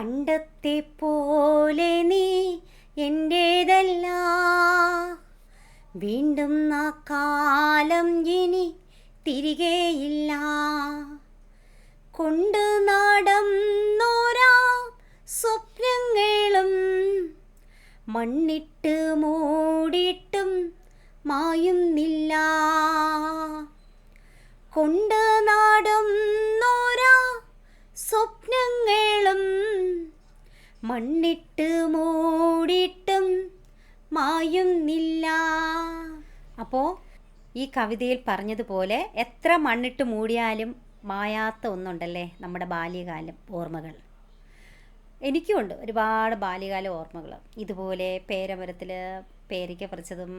പണ്ടത്തെ പോലെ നീ എന്റേതല്ല വീണ്ടും ആ കാലം ഇനി തിരികെയില്ല. കൊണ്ട് നടന്നോരാ സ്വപ്നങ്ങളും മണ്ണിട്ട് മൂടിയിട്ടും മായുന്നില്ല. കൊണ്ട് മണ്ണിട്ട് മൂടിയിട്ടും മായുന്നില്ല. അപ്പോൾ ഈ കവിതയിൽ പറഞ്ഞതുപോലെ എത്ര മണ്ണിട്ട് മൂടിയാലും മായാത്ത ഒന്നുണ്ടല്ലേ നമ്മുടെ ബാല്യകാലം ഓർമ്മകൾ. എനിക്കുമുണ്ട് ഒരുപാട് ബാല്യകാല ഓർമ്മകൾ. ഇതുപോലെ പേരമരത്തിൽ പേരയ്ക്ക പറിച്ചതും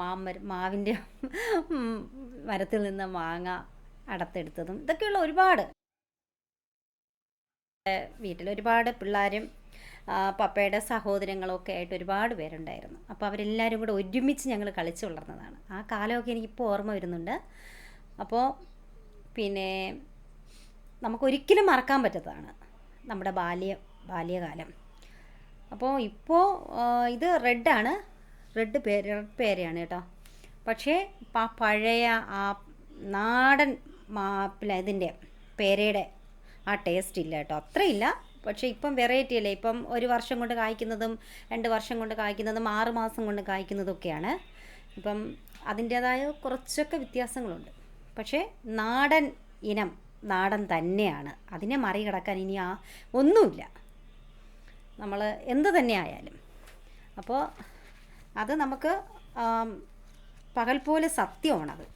മാമര മാവിന്റെ മരത്തിൽ നിന്ന് മാങ്ങ അടത്തെടുത്തതും ഇതൊക്കെയുള്ള ഒരുപാട്. വീട്ടിൽ ഒരുപാട് പിള്ളേരും പപ്പയുടെ സഹോദരങ്ങളൊക്കെ ആയിട്ട് ഒരുപാട് പേരുണ്ടായിരുന്നു. അപ്പോൾ അവരെല്ലാവരും കൂടെ ഒരുമിച്ച് ഞങ്ങൾ കളിച്ചു വളർന്നതാണ്. ആ കാലമൊക്കെ എനിക്കിപ്പോൾ ഓർമ്മ വരുന്നുണ്ട്. അപ്പോൾ പിന്നെ നമുക്കൊരിക്കലും മറക്കാൻ പറ്റാത്തതാണ് നമ്മുടെ ബാല്യ ബാല്യകാലം. അപ്പോൾ ഇപ്പോൾ ഇത് റെഡാണ് റെഡ് പേര് റെഡ് പേരയാണ് കേട്ടോ. പക്ഷേ ആ പഴയ ആ നാടൻ മാപ്പിലെ ഇതിന്റെ പേരയുടെ ആ ടേസ്റ്റ് ഇല്ല കേട്ടോ. അത്രയില്ല. പക്ഷേ ഇപ്പം വെറൈറ്റി അല്ലേ? ഇപ്പം ഒരു വർഷം കൊണ്ട് കായ്ക്കുന്നതും രണ്ട് വർഷം കൊണ്ട് കായ്ക്കുന്നതും ആറ് മാസം കൊണ്ട് കായ്ക്കുന്നതൊക്കെയാണ്. ഇപ്പം അതിന്റേതായ കുറച്ചൊക്കെ വ്യത്യാസങ്ങളുണ്ട്. പക്ഷേ നാടൻ ഇനം നാടൻ തന്നെയാണ്. അതിനെ മറികടക്കാൻ ഇനി ആ ഒന്നുമില്ല. നമ്മൾ എന്ത് തന്നെ ആയാലും. അപ്പോൾ അത് നമുക്ക് പകൽ പോലെ സത്യമാണത്.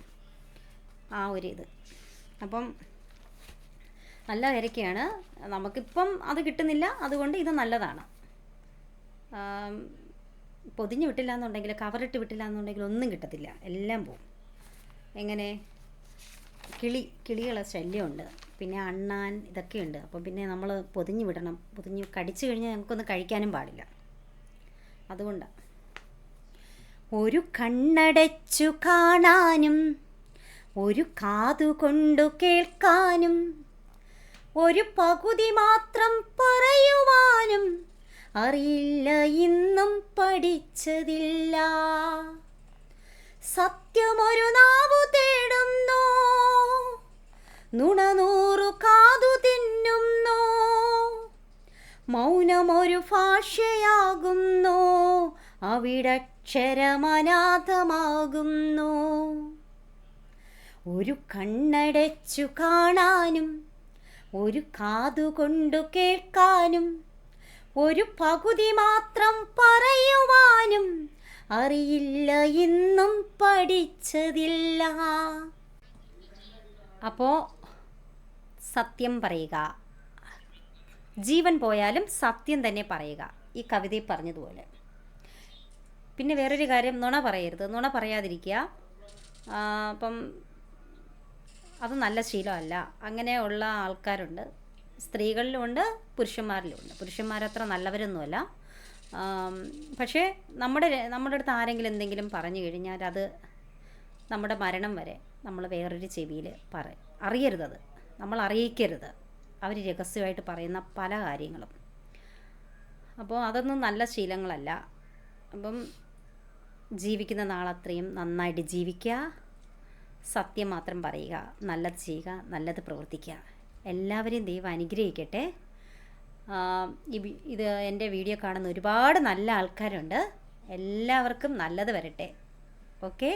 ആ ഒരു ഇത് അപ്പം നല്ല വിരയ്ക്കാണ് നമുക്കിപ്പം അത് കിട്ടുന്നില്ല. അതുകൊണ്ട് ഇത് നല്ലതാണ്. പൊതിഞ്ഞ് വിട്ടില്ല എന്നുണ്ടെങ്കിൽ കവറിട്ട് വിട്ടില്ല എന്നുണ്ടെങ്കിൽ ഒന്നും കിട്ടത്തില്ല. എല്ലാം പോവും. എങ്ങനെ? കിളി കിളികളെ ശല്യമുണ്ട്. പിന്നെ അണ്ണാൻ ഇതൊക്കെയുണ്ട്. അപ്പോൾ പിന്നെ നമ്മൾ പൊതിഞ്ഞ് വിടണം. പൊതിഞ്ഞ് കടിച്ചു കഴിഞ്ഞാൽ നമുക്കൊന്നും കഴിക്കാനും പാടില്ല. അതുകൊണ്ടാണ് ഒരു കണ്ണടച്ചു കാണാനും ഒരു കാതുകൊണ്ടു കേൾക്കാനും ഒരു പകുതി മാത്രം പറയുവാനും അറിയില്ല ഇന്നും പഠിച്ചതില്ല. സത്യമൊരു നാവു തേടുന്നു നുണനൂറു കാതു തിന്നുന്നു മൗനമൊരു ഭാഷയാകുന്നു അവിടക്ഷരമനാഥമാകുന്നു. ഒരു കണ്ണടച്ചു കാണാനും ഒരു കാതുകൊണ്ടു കേൾക്കാനും ഒരു പകുതി മാത്രം പറയുവാനും അറിയില്ല ഇന്നും പഠിച്ചതില്ല. അപ്പോ സത്യം പറയുക. ജീവൻ പോയാലും സത്യം തന്നെ പറയുക. ഈ കവിതയിൽ പറഞ്ഞതുപോലെ. പിന്നെ വേറൊരു കാര്യം നുണ പറയരുത്. നുണ പറയാതിരിക്കുക. അപ്പം അത് നല്ല ശീലമല്ല. അങ്ങനെയുള്ള ആൾക്കാരുണ്ട്. സ്ത്രീകളിലുമുണ്ട് പുരുഷന്മാരിലുമുണ്ട് പുരുഷന്മാരത്ര നല്ലവരൊന്നുമല്ല. പക്ഷേ നമ്മുടെ നമ്മുടെ അടുത്ത് ആരെങ്കിലും എന്തെങ്കിലും പറഞ്ഞു കഴിഞ്ഞാൽ അത് നമ്മുടെ മരണം വരെ നമ്മൾ വേറൊരു ചെവിയിൽ പറ അറിയരുതത്. നമ്മൾ അറിയിക്കരുത്. അവർ രഹസ്യമായിട്ട് പറയുന്ന പല കാര്യങ്ങളും. അപ്പോൾ അതൊന്നും നല്ല ശീലങ്ങളല്ല. അപ്പം ജീവിക്കുന്ന നാളത്രയും നന്നായിട്ട് ജീവിക്കുക. സത്യം മാത്രം പറയുക നല്ലത് ചെയ്യുക നല്ലത് പ്രവർത്തിക്കുക. എല്ലാവരെയും ദൈവം അനുഗ്രഹിക്കട്ടെ. ഇത് എന്റെ വീഡിയോ കാണുന്ന ഒരുപാട് നല്ല ആൾക്കാരുണ്ട്. എല്ലാവർക്കും നല്ലത് വരട്ടെ. ഓക്കെ?